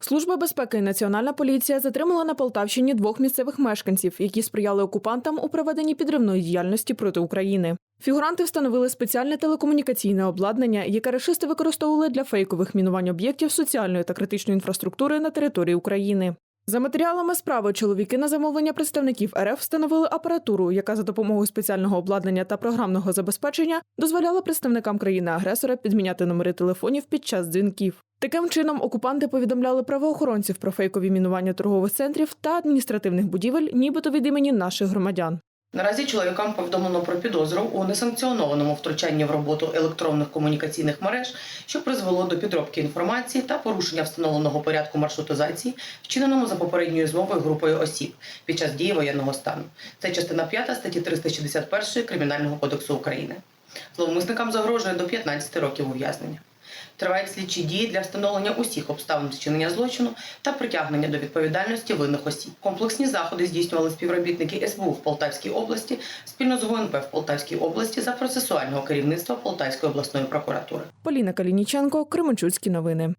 Служба безпеки і національна поліція затримала на Полтавщині двох місцевих мешканців, які сприяли окупантам у проведенні підривної діяльності проти України. Фігуранти встановили спеціальне телекомунікаційне обладнання, яке рашисти використовували для фейкових мінувань об'єктів соціальної та критичної інфраструктури на території України. За матеріалами справи чоловіки на замовлення представників РФ встановили апаратуру, яка за допомогою спеціального обладнання та програмного забезпечення дозволяла представникам країни-агресора підміняти номери телефонів під час дзвінків. Таким чином, окупанти повідомляли правоохоронців про фейкові мінування торгових центрів та адміністративних будівель, нібито від імені наших громадян. Наразі чоловікам повідомлено про підозру у несанкціонованому втручанні в роботу електронних комунікаційних мереж, що призвело до підробки інформації та порушення встановленого порядку маршрутизації, вчиненому за попередньою змовою групою осіб під час дії воєнного стану. Це частина 5 статті 361 Кримінального кодексу України. Зловмисникам загрожує до 15 років ув'язнення. Тривають слідчі дії для встановлення усіх обставин вчинення злочину та притягнення до відповідальності винних осіб. Комплексні заходи здійснювали співробітники СБУ в Полтавській області спільно з ГУНП в Полтавській області за процесуального керівництва Полтавської обласної прокуратури. Поліна Калініченко, Кременчуцькі новини.